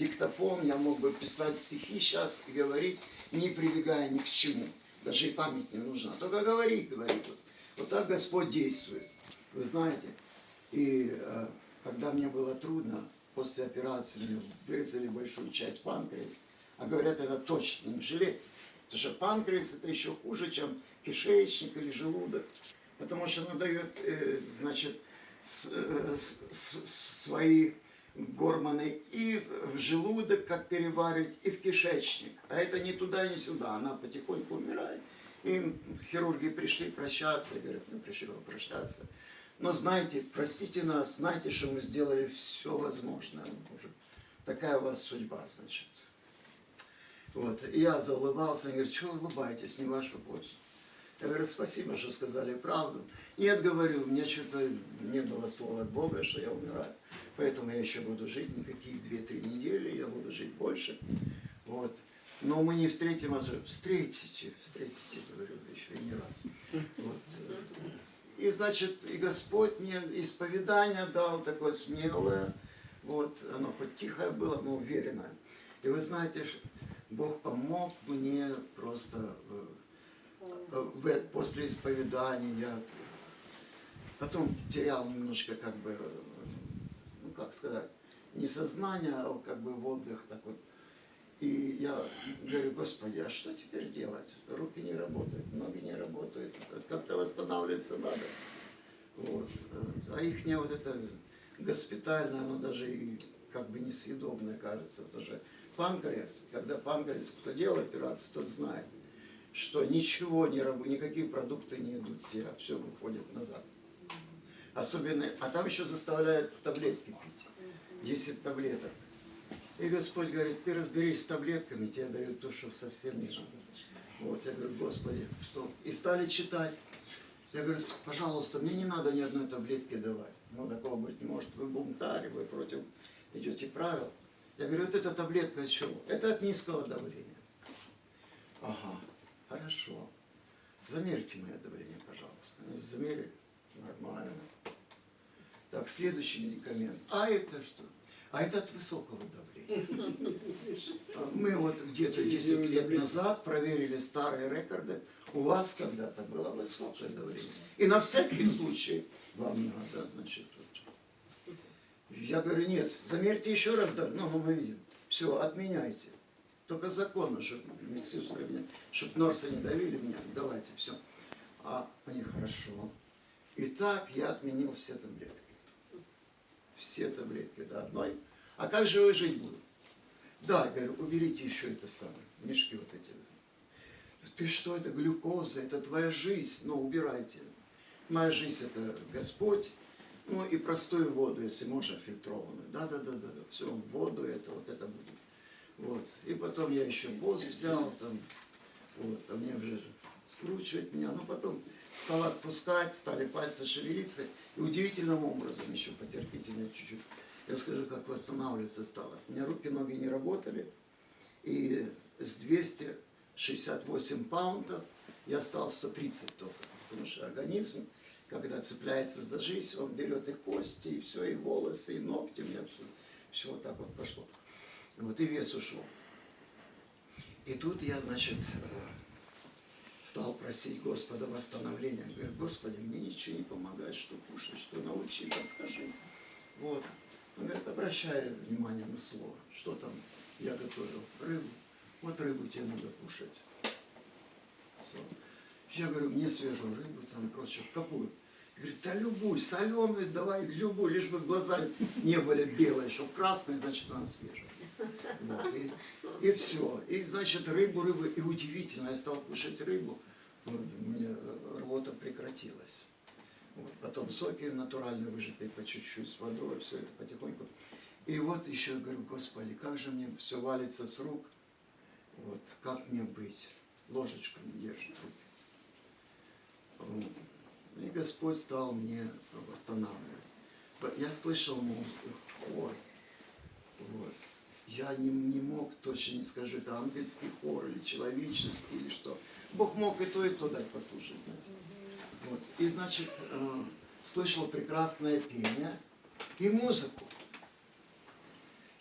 диктофон, я мог бы писать стихи сейчас и говорить, не прибегая ни к чему. Даже и память не нужна. Только говори, говори. Вот, вот так Господь действует. Вы знаете, и э, когда мне было трудно, после операции мне вырезали большую часть панкреас, а говорят, это точно не жилец. Потому что панкреас это еще хуже, чем кишечник или желудок. Потому что она дает, э, значит, с- э, с- с- свои гормоны и в желудок, как переварить, и в кишечник. А это ни туда, ни сюда. Она потихоньку умирает. И хирурги пришли прощаться, говорят, мы пришли попрощаться. Но знайте, простите нас, знайте, что мы сделали все возможное. Уже такая у вас судьба, значит. Вот. И я заулыбался, говорю, что вы улыбаетесь, не вашу пользу. Я говорю, спасибо, что сказали правду. Нет, говорю, мне что-то не было слова от Бога, что я умираю. Поэтому я еще буду жить никакие 2-3 недели, я буду жить больше. Вот. Но мы не встретим вас. Встретите, встретите, говорю, еще и не раз. Вот. И значит, и Господь мне исповедание дал такое смелое. Вот, оно хоть тихое было, но уверенное. И вы знаете, Бог помог мне просто э- после исповедания. Я потом терял немножко, как бы, ну как сказать, не сознание, а как бы в отдых так вот. И я говорю, Господи, а что теперь делать? Руки не работают, ноги не работают, как-то восстанавливаться надо. Вот. А их вот это госпитальное, оно даже и как бы несъедобное кажется. Потому что панкреас, когда панкреас, кто делал операцию, тот знает, что ничего не работает, никакие продукты не идут тебя, все выходит назад. Особенно, а там еще заставляют таблетки пить. 10 таблеток. И Господь говорит, ты разберись с таблетками, тебе дают то, что совсем не надо. Вот, я говорю, Господи, что? И стали читать. Я говорю, пожалуйста, мне не надо ни одной таблетки давать. Ну, такого быть не может. Вы бунтарь, вы против идете правил. Я говорю, вот эта таблетка от чего? Это от низкого давления. Ага, хорошо. Замерьте мое давление, пожалуйста. Они замерили. Нормально. Так, следующий медикамент. А это что? А это от высокого давления. А Мы вот где-то 10 лет назад проверили старые рекорды. У вас когда-то было высокое давление. И на всякий случай вам надо, значит, вот. Я говорю, нет, замерьте еще раз, да, ну, ну, мы видим. Все, отменяйте. Только законно, чтобы медсестры меня, чтобы норсы не давили меня, давайте, все. А они хорошо. И так я отменил все таблетки. Все таблетки до одной. А как же вы жить будете? Да, говорю, уберите еще это самое, мешки вот эти. Ты что, это глюкоза, это твоя жизнь, ну убирайте. Моя жизнь это Господь, ну и простую воду, если можно, фильтрованную. Да, да, да, да, да. Все, воду это, вот это будет. Вот. И потом я еще боз взял там, вот, а мне уже скручивать меня, но потом стал отпускать, стали пальцы шевелиться, и удивительным образом еще потерпите меня чуть-чуть. Я скажу, как восстанавливаться стало. У меня руки, ноги не работали, и с 268 паунтов я стал 130 только, потому что организм, когда цепляется за жизнь, он берет и кости, и все, и волосы, и ногти, у меня все, все вот так вот пошло. Вот, и вес ушел. И тут я, значит, э, стал просить Господа восстановления. Говорю, Господи, мне ничего не помогает, что кушать, что научи, подскажи. Вот. Он говорит, обращай внимание на слово. Что там я готовил? Рыбу. Вот рыбу тебе надо кушать. Всё. Я говорю, мне свежую рыбу, там и прочее. Какую? Говорит, да любую, соленую давай, любую, лишь бы глаза не были белые, чтобы красные, значит, она свежая. Вот, и, и все. И, значит, рыбу, рыбу. И удивительно, я стал кушать рыбу, ну, у меня рвота прекратилась. Вот, потом соки натурально выжатые по чуть-чуть с водой, все это потихоньку. И вот еще говорю, Господи, как же мне все валится с рук, вот, как мне быть? Ложечку не держит руки. И Господь стал мне восстанавливать. Я слышал музыку, хор. Вот. Я не, не мог, точно не скажу, это ангельский хор или человеческий, или что. Бог мог и то, и то дать послушать, знаете. Вот. И, значит, э, слышал прекрасное пение и музыку.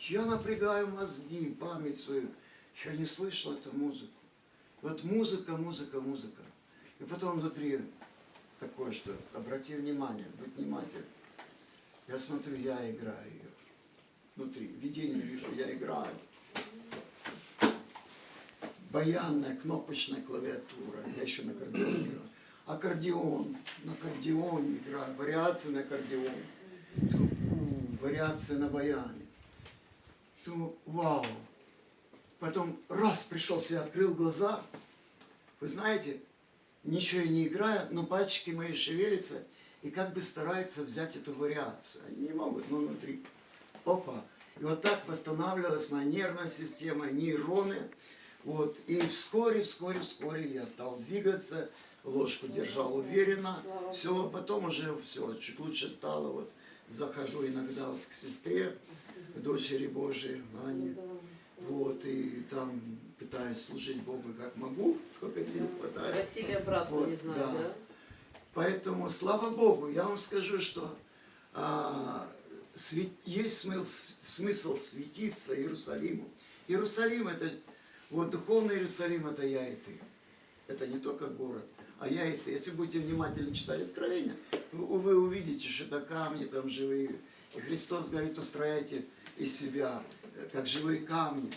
Я напрягаю мозги, память свою. Я не слышал эту музыку. Вот музыка, музыка, музыка. И потом внутри такое, что обрати внимание, будь внимателен. Я смотрю, я играю ее. Внутри. Видение вижу, я играю. Баянная кнопочная клавиатура. Я еще на аккордеоне играю. Аккордеон. На аккордеоне играю. Вариации на аккордеоне. Думаю, «У, Вариации на баяне. Думаю, вау. Потом раз пришел себе, открыл глаза. Вы знаете, ничего я не играю, но пальчики мои шевелятся и как бы стараются взять эту вариацию. Они не могут, но внутри. Опа. И вот так восстанавливалась моя нервная система, нейроны. Вот. И вскоре, вскоре, вскоре я стал двигаться, ложку держал уверенно. Все, потом уже все, чуть лучше стало. Вот захожу иногда вот к сестре, к дочери Божией, Ане. Вот, и там пытаюсь служить Богу как могу, сколько сил хватает. Василия брат, Вот, не знаю, да. да? Поэтому, слава Богу, я вам скажу, что есть смысл, светиться Иерусалиму. Иерусалим это, вот духовный Иерусалим это я и ты. Это не только город, а я и ты. Если будете внимательно читать Откровение, вы, увидите, что это камни там живые. И Христос говорит, устрояйте из себя, э, как живые камни,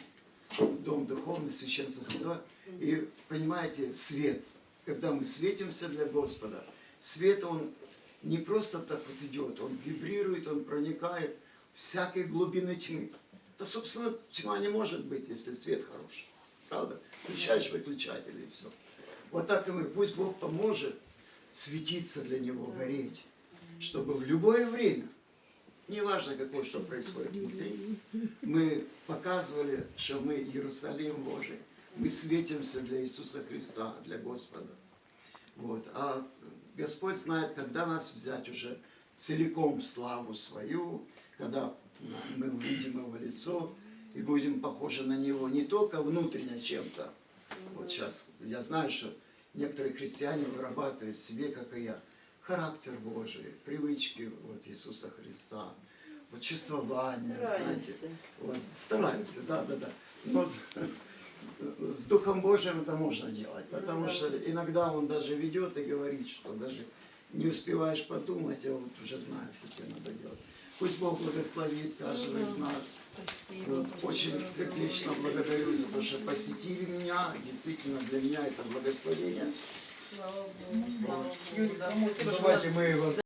дом духовный, священство святое. И понимаете, свет, когда мы светимся для Господа, свет, он не просто так вот идет, он вибрирует, он проникает в всякие глубины тьмы. Да, собственно, тьма не может быть, если свет хороший. Правда? Включаешь выключатель и все. Вот так и мы. Пусть Бог поможет светиться для Него, гореть, чтобы в любое время, неважно какое, что происходит внутри, мы показывали, что мы Иерусалим Божий. Мы светимся для Иисуса Христа, для Господа. Вот. А Господь знает, когда нас взять уже целиком славу свою, когда мы увидим Его лицо и будем похожи на Него не только внутренне чем-то. Вот сейчас я знаю, что некоторые христиане вырабатывают себе, как и я, характер Божий, привычки вот Иисуса Христа, вот чувствование, знаете, вот, стараемся, да, да, да. Но с, Духом Божьим это можно делать, потому да. что иногда Он даже ведет и говорит, что даже не успеваешь подумать, а вот уже знаешь, что тебе надо делать. Пусть Бог благословит каждого из нас. Вот, очень сердечно благодарю за то, что посетили меня. Действительно, для меня это благословение. Слава Богу, давайте мы вас